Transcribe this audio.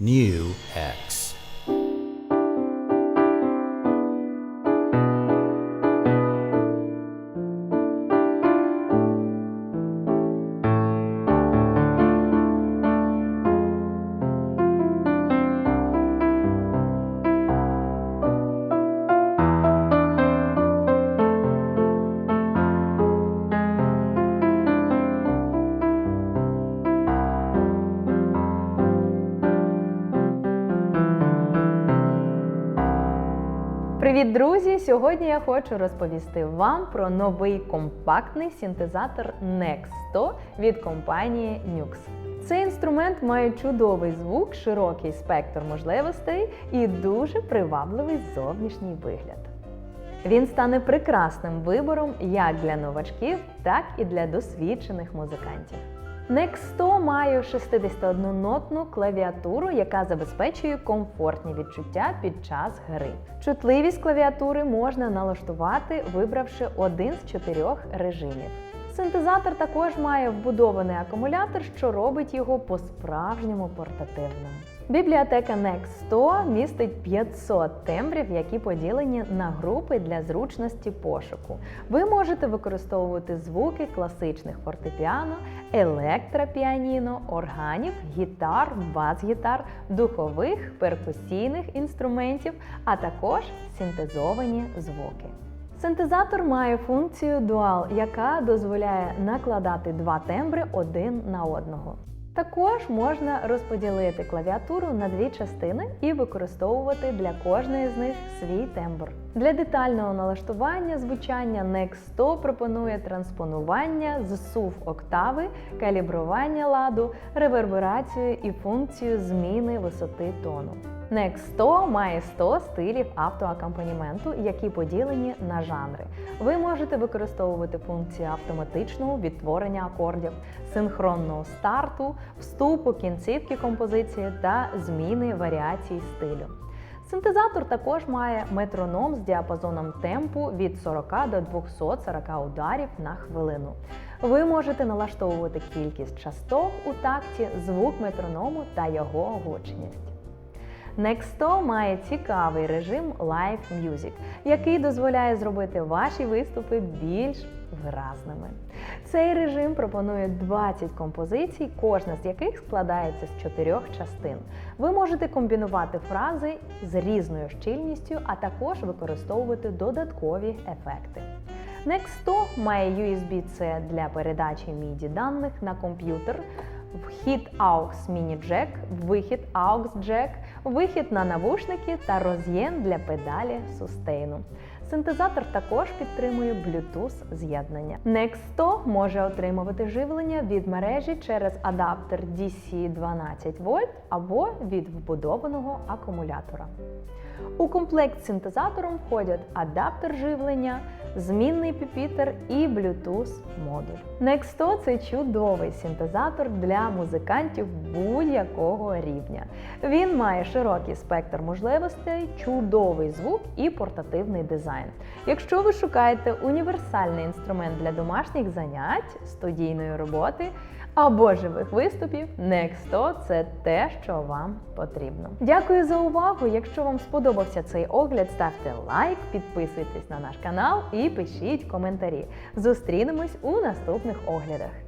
New X. Привіт, друзі! Сьогодні я хочу розповісти вам про новий компактний синтезатор Nex 100 від компанії Nux. Цей інструмент має чудовий звук, широкий спектр можливостей і дуже привабливий зовнішній вигляд. Він стане прекрасним вибором як для новачків, так і для досвідчених музикантів. Nex 100 має 61-нотну клавіатуру, яка забезпечує комфортні відчуття під час гри. Чутливість клавіатури можна налаштувати, вибравши один з чотирьох режимів. Синтезатор також має вбудований акумулятор, що робить його по-справжньому портативним. Бібліотека Nex 100 містить 500 тембрів, які поділені на групи для зручності пошуку. Ви можете використовувати звуки класичних фортепіано, електропіаніно, органів, гітар, бас-гітар, духових, перкусійних інструментів, а також синтезовані звуки. Синтезатор має функцію Dual, яка дозволяє накладати два тембри один на одного. Також можна розподілити клавіатуру на дві частини і використовувати для кожної з них свій тембр. Для детального налаштування звучання Nex 100 пропонує транспонування з SUV октави, калібрування ладу, реверберацію і функцію зміни висоти тону. Nex 100 має 100 стилів автоакомпаніменту, які поділені на жанри. Ви можете використовувати функції автоматичного відтворення акордів, синхронного старту, вступу, кінцівки композиції та зміни варіацій стилю. Синтезатор також має метроном з діапазоном темпу від 40 до 240 ударів на хвилину. Ви можете налаштовувати кількість частот у такті, звук метроному та його гучність. Next100 має цікавий режим Live Music, який дозволяє зробити ваші виступи більш виразними. Цей режим пропонує 20 композицій, кожна з яких складається з чотирьох частин. Ви можете комбінувати фрази з різною щільністю, а також використовувати додаткові ефекти. Next100 має USB-C для передачі MIDI даних на комп'ютер, вхід AUX Mini Jack, вихід AUX Jack, вихід на навушники та роз'єм для педалі сустейну. Синтезатор також підтримує Bluetooth з'єднання. Nex 100 може отримувати живлення від мережі через адаптер DC 12 вольт або від вбудованого акумулятора. У комплект з синтезатором входять адаптер живлення, змінний піпітер і Bluetooth модуль. Nex 100 – це чудовий синтезатор для музикантів будь-якого рівня. Він має широкий спектр можливостей, чудовий звук і портативний дизайн. Якщо ви шукаєте універсальний інструмент для домашніх занять, студійної роботи або живих виступів, Nex 100 – це те, що вам потрібно. Дякую за увагу! Якщо вам сподобався цей огляд, ставте лайк, підписуйтесь на наш канал пишіть коментарі. Зустрінемось у наступних оглядах.